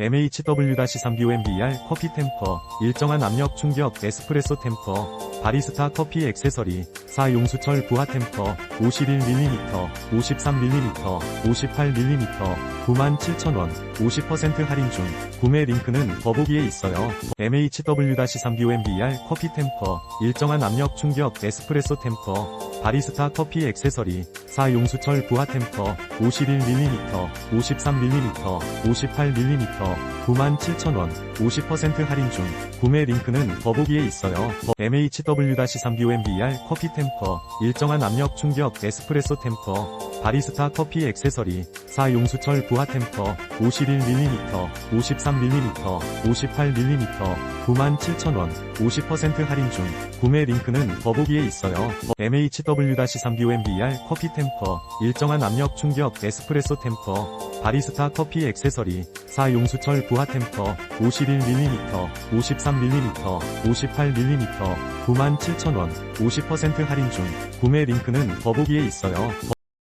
MHW-3BOMBR 커피 템퍼, 일정한 압력 충격 에스프레소 템퍼, 바리스타 커피 액세서리, 4용수철 부하 템퍼, 51mm, 53mm, 58mm, 97,000원, 50% 할인 중, 구매 링크는 더보기에 있어요. MHW-3BOMBR 커피 템퍼, 일정한 압력 충격 에스프레소 템퍼, 바리스타 커피 액세서리, 4용수철 부하 템퍼, 51mm, 53mm, 58mm, 97,000원, 50% 할인 중, 구매 링크는 더보기에 있어요. MHW-3BOMBR 커피 템퍼, 일정한 압력 충격 에스프레소 템퍼, 바리스타 커피 액세서리, 4 용수철 부하 템퍼, 51mm, 53mm, 58mm, 97,000원, 50% 할인 중, 구매 링크는 더보기에 있어요. MHW-3BOMBR 커피 템퍼, 일정한 압력 충격 에스프레소 템퍼, 바리스타 커피 액세서리, 4용수철 부하 템퍼, 51mm, 53mm, 58mm, 97,000원, 50% 할인 중, 구매 링크는 더보기에 있어요.